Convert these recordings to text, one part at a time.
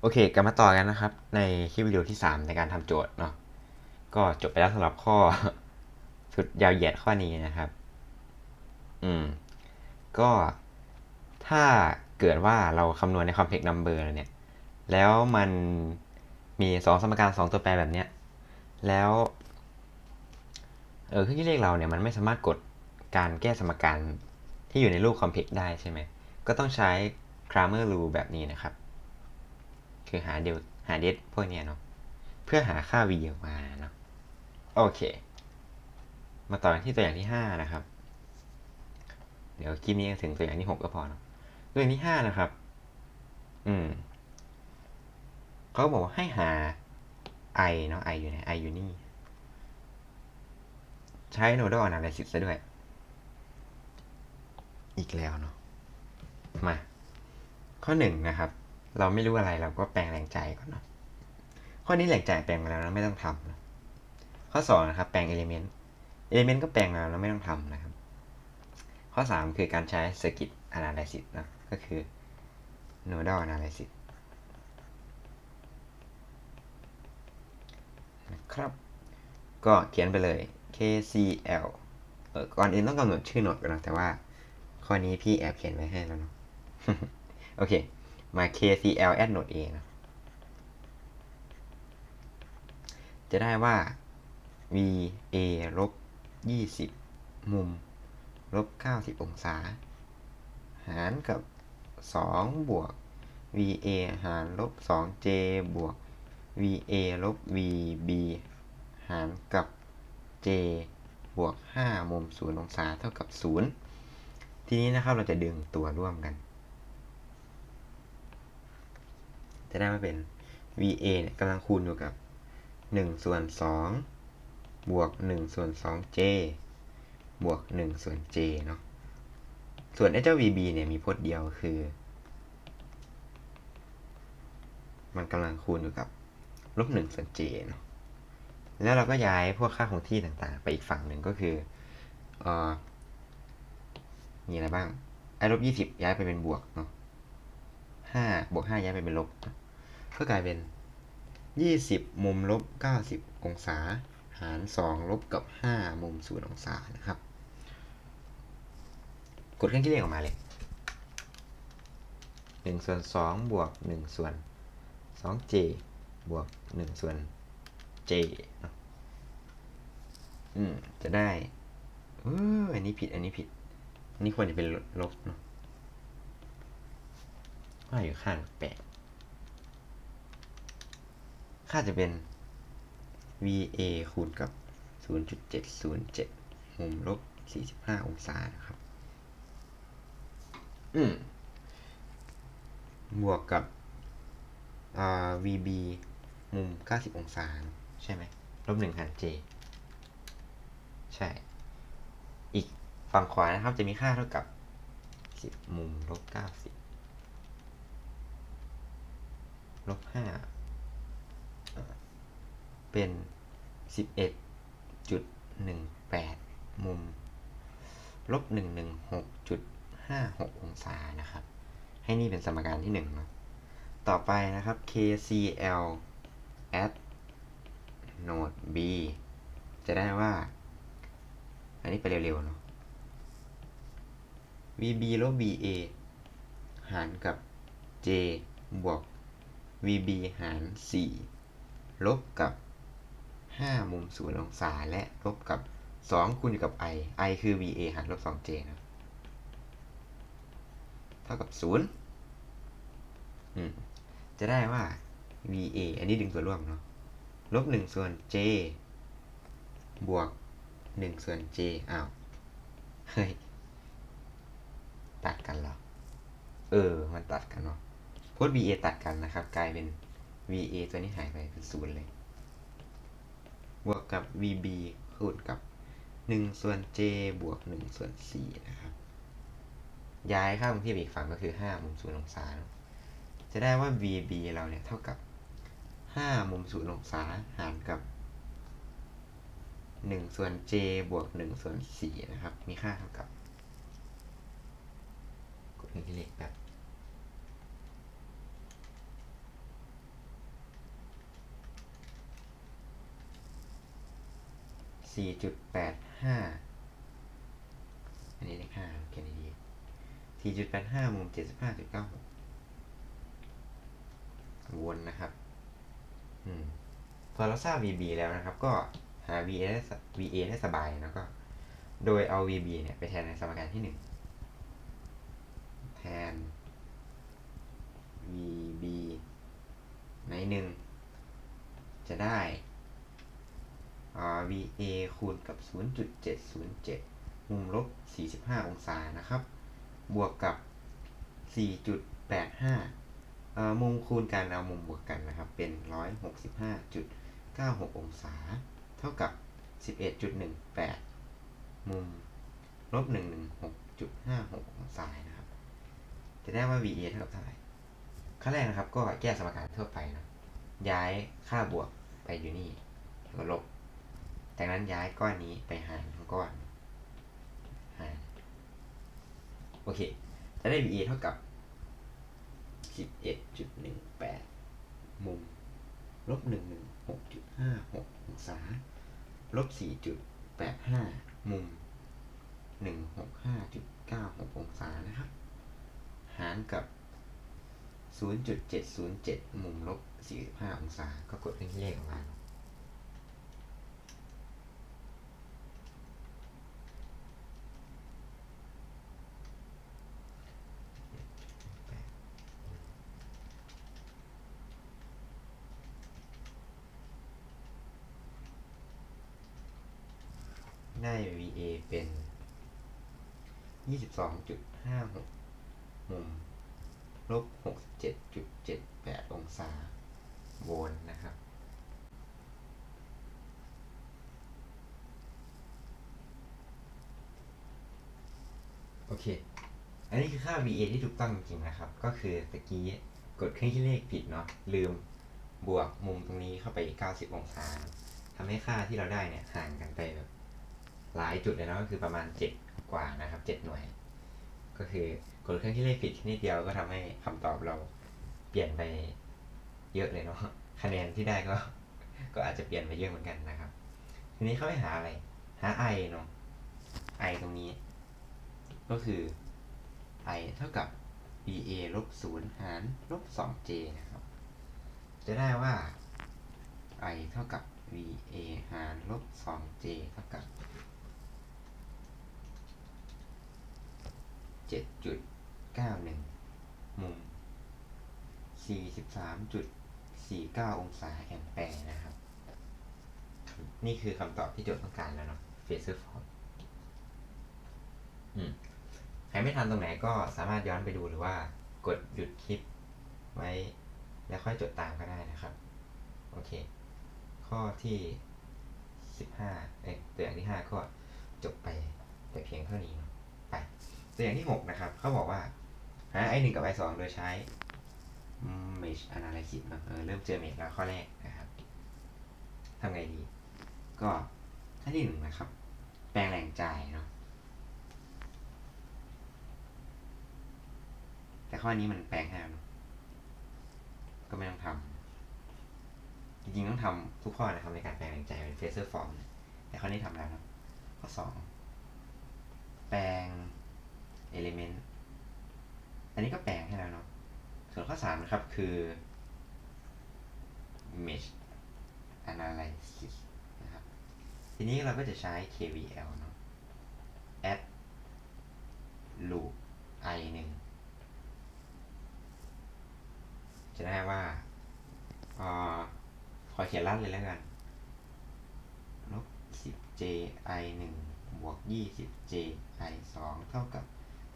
โอเคกลับมาต่อกันนะครับ ในคลิปวิดีโอที่ 3 ในการทำโจทย์เนาะก็จบไปแล้วสำหรับข้อ สุดยาวเหยียดข้อนี้นะครับ อืม ก็ถ้าเกิดว่าเราคำนวณใน complex number เนี่ย แล้วมันมี2สมการ2ตัวแปรแบบเนี้ย แล้ว เออเครื่องคิดเลขเราเนี่ยมันไม่สามารถกดการแก้สมการที่อยู่ในรูป complex ได้ใช่ไหม ก็ต้องใช้ Cramer rule แบบนี้นะครับ คือหาเดลหาเดฟพวกเนี้ยเนาะเพื่อหาค่า v ออกมาเนาะโอเค มาต่อกันที่ตัวอย่างที่ 5 นะครับ เดี๋ยวคลิปนี้ถึงตัวอย่างที่ 6 ก็พอเนาะตัวอย่างที่ 5 นะครับ อืมเขาบอกว่าให้หา i เนาะ i อยู่ไหน i อยู่นี่ ใช้ nodal analysis ซะด้วย อีกแล้วเนาะมา ข้อหนึ่งนะครับ เราไม่รู้อะไรเราก็แปลงแรงใจก่อนเนาะข้อนี้แรงใจแปลงมาแล้วนะไม่ต้องทำนะข้อสองนะครับแปลงเอลิเมนต์เอลิเมนต์ก็แปลงมาแล้วไม่ต้องทำนะครับ ข้อสามคือการใช้ circuit analysis นะก็คือ nodal analysis นะครับ ก็เขียนไปเลย KCL เออก่อนอื่นต้องกำหนดชื่อโหนดก่อนนะแต่ว่าข้อนี้พี่แอบเขียนไว้ให้แล้วเนาะโอเค มา KCL add node A นะจะได้ว่า VA ลบ 20 มุม ลบ 90 องศา หารกับ 2 บวก VA หารลบ 2J บวก VA ลบ VB หารกับ J บวก 5 มุม 0 องศา เท่ากับ 0 ทีนี้นะครับ เราจะดึงตัวร่วมกัน จะได้มาเป็น VA เนี่ยกำลังคูณอยู่กับ 1 ส่วน 2 บวก 1 ส่วน 2J บวก 1 ส่วน J เนาะ ส่วนไอ้เจ้า VB เนี่ยมีพจน์เดียวคือ มันกำลังคูณอยู่กับลบ 1 ส่วน J เนาะ แล้วเราก็ย้ายพวกค่าคงที่ต่างๆ ไปอีกฝั่งหนึ่งก็คือเอ่อมีอะไรบ้าง ไอ้ลบ20ย้ายไปเป็นบวกเนาะห้าบวกห้าย้ายไปเป็นลบ ก็กลายเป็นยี่สิบมุมลบเก้าสิบองศา หารสองลบกับห้ามุมศูนย์องศานะครับ กดเครื่องคิดเลขออกมาเลยหนึ่งส่วนสองบวกหนึ่งส่วนสองเจบวกหนึ่งส่วนเจเนาะอืม จะได้เอออันนี้ผิด อันนี้ผิด อันนี้ควรจะเป็นลบเนาะว่าอยู่ข้างแปลก ค่าจะเป็น VA คูณกับ 0.707 มุมลบ 45 องศานะครับ อืม บวกกับ VB มุม 90 องศา ใช่ไหม ลบ1หาร J ใช่ อีกฝั่งขวานะครับจะมีค่าเท่ากับ 10 มุมลบ 90ลบห้า เป็นสิบเอ็ดจุดหนึ่งแปดมุมลบหนึ่งหนึ่งหกจุดห้าหกองศานะครับ ให้นี่เป็นสมการที่หนึ่งเนาะต่อไปนะครับ KCL at node B จะได้ว่า อันนี้ไปเร็วๆเนาะ VB ลบ BA หารกับ J บวก VB หาร 4 ลบกับ 5 มุม 0 องศา และลบกับ 2 คูณอยู่กับ i i คือ VA หารลบ 2j นะเท่ากับ0อืมจะได้ว่า VA อันนี้ดึงส่วนร่วมเนาะลบ 1 ส่วน j บวก 1 ส่วน j อ้าว เฮ้ย ตัดกันเหรอ เออ มันตัดกันเนาะพจน์ VA ตัดกันนะครับ กลายเป็น VA ตัวนี้หายไปเป็นศูนย์เลย วกกับ VB คูณกับ 1 ส่วน J บวก 1 ส่วน 4 นะครับ ย้ายค่าคงที่ไปอีกฝั่งก็คือ 5 มุม0องศา จะได้ว่า VB เราเนี่ยเท่ากับ 5 มุม0องศาหารกับ 1 ส่วน J บวก 1 ส่วน 4 นะครับ มีค่าเท่ากับกดเลขแบบ สี่จุดแปดห้าอันนี้เลขห้าเขียนดีสี่จุดแปดห้ามุมเจ็ดสิบห้าจุดเก้าหกวนนะครับ อืม พอเราทราบ VB แล้วนะครับ ก็หา VA ได้ส VA ได้สบายแล้วก็ โดยเอา VB เนี่ย ไปแทนในสมการที่หนึ่งแทน VB ในหนึ่งจะได้ RVA คูณกับ 0.707 มุมลบ 45 องศานะครับ บวกกับ 4.85 มุมคูณกันเอามุมบวกกันนะครับ เป็น 165.96 องศา เท่ากับ 11.18 มุมลบ 116.56 องศานะครับ จะได้ว่า VA เท่ากับเท่าไหร่ ขั้นแรกนะครับก็แก้สมการทั่วไปนะ ย้ายค่าบวกไปอยู่นี่แล้วก็ลบ จากนั้นย้ายก้อนนี้ไปหารทั้งก้อนหารโอเค จะได้ VA เท่ากับ 11.18 มุม ลบ 116.56 องศา ลบ 4.85 มุม 165.96 องศานะครับ หารกับ 0.707 มุมลบ 45 องศา ก็กดเครื่องคิดเลขออกมา ได้ VA เป็น 22.56 มุม ลบ 67.78 องศาโวลต์นะครับ โอเค อันนี้คือค่า VA ที่ถูกต้องจริงๆนะครับ ก็คือตะกี้กดเครื่องคิดเลขผิดเนาะ ลืมบวกมุมตรงนี้เข้าไปอีก90 องศาทำให้ค่าที่เราได้เนี่ยห่างกันไปแบบ หลายจุดเลยเนาะก็คือประมาณ 7 กว่านะครับ 7 หน่วย ก็คือกดเครื่องคิดเลขผิดแค่นิดเดียวก็ทำให้คำตอบเราเปลี่ยนไปเยอะเลยเนาะคะแนนที่ได้ก็ ก็อาจจะเปลี่ยนไปเยอะเหมือนกันนะครับ ทีนี้เข้าไปหาอะไรหา i เนาะ i ตรงนี้ ก็คือ i เท่ากับ ba ลบ0หารลบ 2j นะครับ จะได้ว่า i เท่ากับ va หารลบ 2j เท่ากับ 7.91มุม43.49องศาแอมแปร์นะครับ นี่คือคำตอบที่โจทย์ต้องการแล้วเนาะเฟเซอร์ฟอร์มอืมใครไม่ทันตรงไหนก็สามารถย้อนไปดูหรือว่ากดหยุดคลิปไว้ แล้วค่อยจดตามก็ได้นะครับ โอเค ข้อที่สิบห้าเอ้ยตัวอย่างที่ห้าก็จบไปแต่เพียงเท่านี้ไป ตัวอย่างที่หกนะครับเขาบอกว่าหา i หนึ่งกับ i สองโดยใช้ mesh analysis เนอะเริ่มเจอ mesh แล้วข้อแรกนะครับทำไงดี ก็ท่าที่หนึ่งนะครับ แปลงแหล่งจ่ายเนาะแต่ข้อนี้มันแปลงให้แล้วก็ไม่ต้องทำจริงๆต้องทำทุกข้อนะครับในการแปลงแหล่งจ่ายเป็น phasor form นะแต่ข้อนี้ทำแล้วนะข้อสองแปลง element อันนี้ก็แปลงให้แล้วเนาะ ส่วนข้อสามนะครับคือ mesh analysis นะครับ ทีนี้เราก็จะใช้ kvl เนาะ add loop i หนึ่งจะได้ว่าอ่อขอเขียนลัดเลยแล้วกันลบ 10j i 1บวก 20j i 2เท่ากับ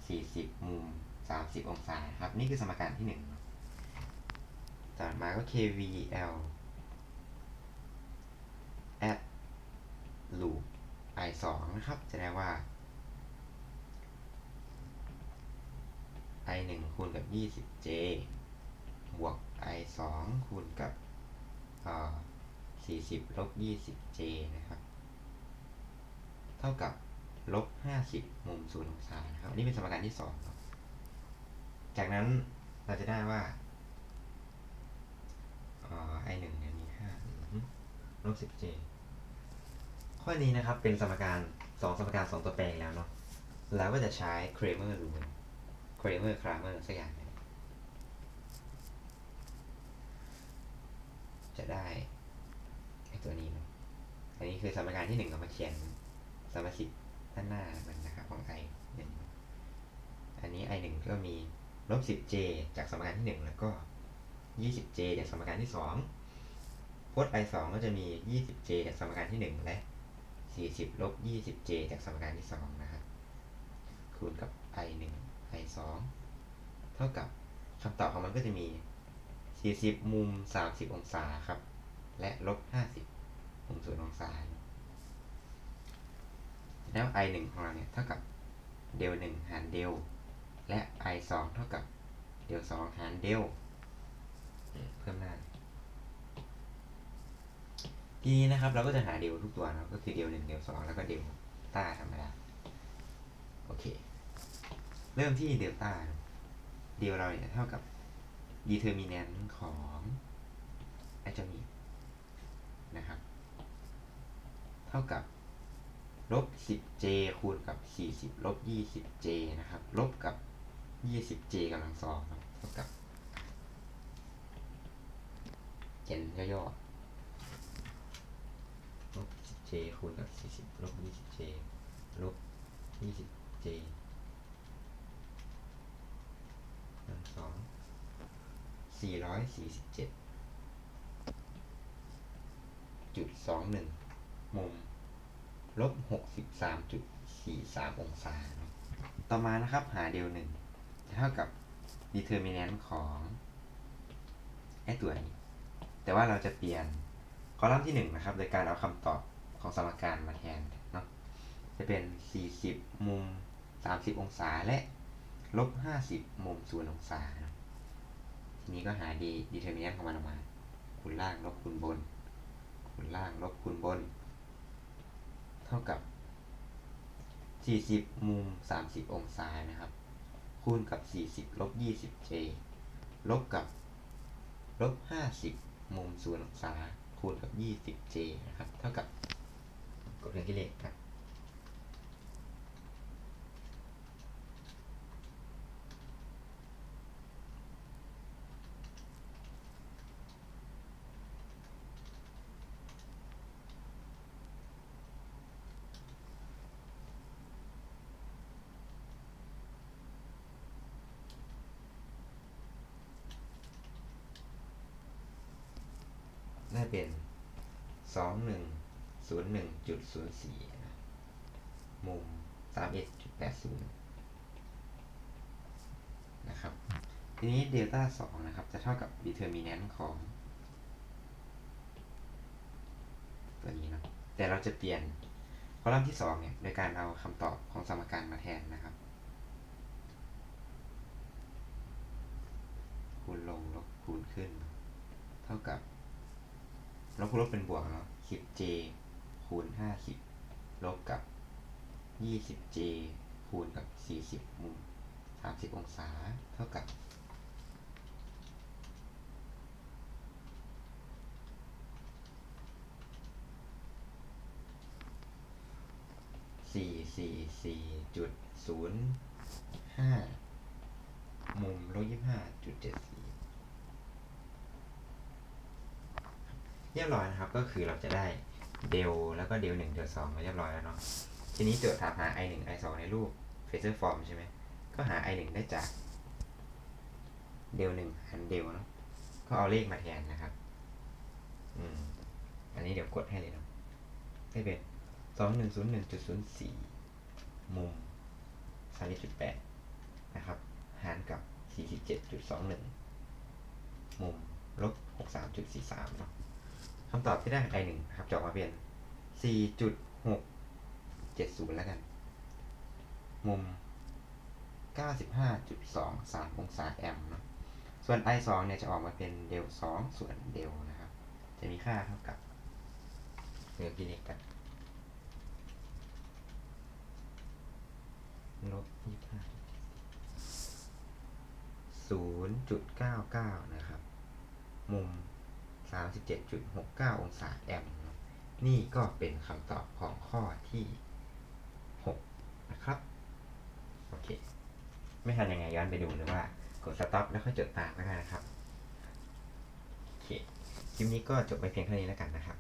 40 มุม 30 องศาครับ นี่คือสมการที่ 1 ต่อมาก็ kvl add loop i 2นะครับ จะได้ว่า i 1คูณกับ 20j บวก i 2คูณกับเอ่อ40 ลบ 20j นะครับ เท่ากับ ลบ50มุม0องศานะครับอันนี้เป็นสมการที่2เนาะจากนั้นเราจะได้ว่าเอ่อ i 1เนี่ยมี5ลบ 10j ข้อนี้นะครับเป็นสมการสองสมการสองตัวแปรแล้วเนาะแล้วก็จะใช้ Kramer rule Kramer Kramer สักอย่างจะได้ไอตัวนี้เนาะอันนี้คือสมการที่หนึ่งเรามาเขียนสมสิทธิ์ ด้านหน้ามันนะครับของ i หนึ่งอันนี้ i หนึ่งก็มีลบ 10j จากสมการที่หนึ่งแล้วก็ 20j จากสมการที่สองพจน์ i สองก็จะมี 20j จากสมการที่หนึ่งและ 40ลบ 20j จากสมการที่สองนะครับ คูณกับ i 1 i 2เท่ากับคำตอบของมันก็จะมี 40 มุม 30 องศาครับ และลบ 50 มุม0องศา แล้ว i 1ของเราเนี่ยเท่ากับเดล1หารเดลและ i 2เท่ากับเดล2หารเดลเพิ่มหน้าทีนี้นะครับเราก็จะหาเดลทุกตัวเนาะก็คือเดล1เดล2แล้วก็เดลต้าธรรมดาโอเค เริ่มที่เดลต้าเดลเราเนี่ยเท่ากับ determinant ของไอจ้านี้นะครับ เท่ากับ ลบ 10j คูณกับ 40 ลบ 20j นะครับ ลบกับ 20j กำลังสองครับเท่ากับเขียนย่อๆลบ 10j คูณกับ 40 ลบ 20j ลบ 20j กำลังสอง447จุดสองหนึ่งมุม ลบหกสิบสามจุดสี่สามองศา ต่อมานะครับหาเดลหนึ่งเท่ากับ determinant ของไอตัวนี้ แต่ว่าเราจะเปลี่ยนคอลัมน์ที่หนึ่งนะครับ โดยการเอาคำตอบของสมการมาแทนเนาะ จะเป็น 40 มุม 30 องศาและลบ 50 มุม0องศา ทีนี้ก็หา d determinant ของมันออกมา คูณล่างลบคูณบน คูณล่างลบคูณบน ท่ากับ40มุม30องศานะครับ คูณกับ40ลบ 20j ลบกับลบ50มุม0องศาคูณกับ 20j นะครับ เท่ากับกดเครื่องคิดเลขครับ ได้เป็นสองหนึ่งศูนย์หนึ่งจุดศูนย์สี่มุมสามเอ็ดจุดแปดศูนย์นะครับ ทีนี้เดลต้าสองนะครับ จะเท่ากับ determinant ของตัวนี้นะแต่เราจะเปลี่ยนคอลัมน์ที่สองเนี่ยโดยการเอาคำตอบของสมการมาแทนนะครับคูณลงลบคูณขึ้น เท่ากับ ลบคูณลบเป็นบวกเนาะ 10j คูณ50ลบกับ 20j คูณกับ40มุม30องศาเท่ากับสี่สี่สี่จุดศูนย์ห้ามุมลบยี่ห้าจุดเจ็ดสี่ เรียบร้อยนะครับ ก็คือเราจะได้เดลแล้วก็เดลหนึ่งเดลสองมาเรียบร้อยแล้วเนาะ ทีนี้โจทย์ถามหา i หนึ่ง i สองในรูป phasor form ใช่ไหม ก็หา i หนึ่งได้จากเดลหนึ่งหันเดลเนาะ ก็เอาเลขมาแทนนะครับ อืม อันนี้เดี๋ยวกดให้เลยเนาะ ได้เป็นสองหนึ่งศูนย์หนึ่งจุดศูนย์สี่มุมสามจุดแปดนะครับ หารกับสี่สิบเจ็ดจุดสองหนึ่งมุมลบหกสามจุดสี่สามเนาะ คำตอบที่ได้ไอหนึ่งครับจะออกมาเป็นสี่จุดหกเจ็ดศูนย์แล้วกัน มุมเก้าสิบห้าจุดสองสามองศาแอมป์เนาะส่วน i สองเนี่ยจะออกมาเป็นเดลสองส่วนเดลนะครับ จะมีค่าเท่ากับเนื้อกิเลสกันลบยี่ห้าศูนย์จุดเก้าเก้านะครับ มุม สามสิบเจ็ดจุดหกเก้าองศาแอมป์นี่ก็เป็นคำตอบของข้อที่หกนะครับ โอเค ไม่ทันยังไงย้อนไปดูหรือว่ากดสต็อปแล้วค่อยจดตามก็ได้นะครับ โอเค คลิปนี้ก็จบไปเพียงเท่านี้แล้วกันนะครับ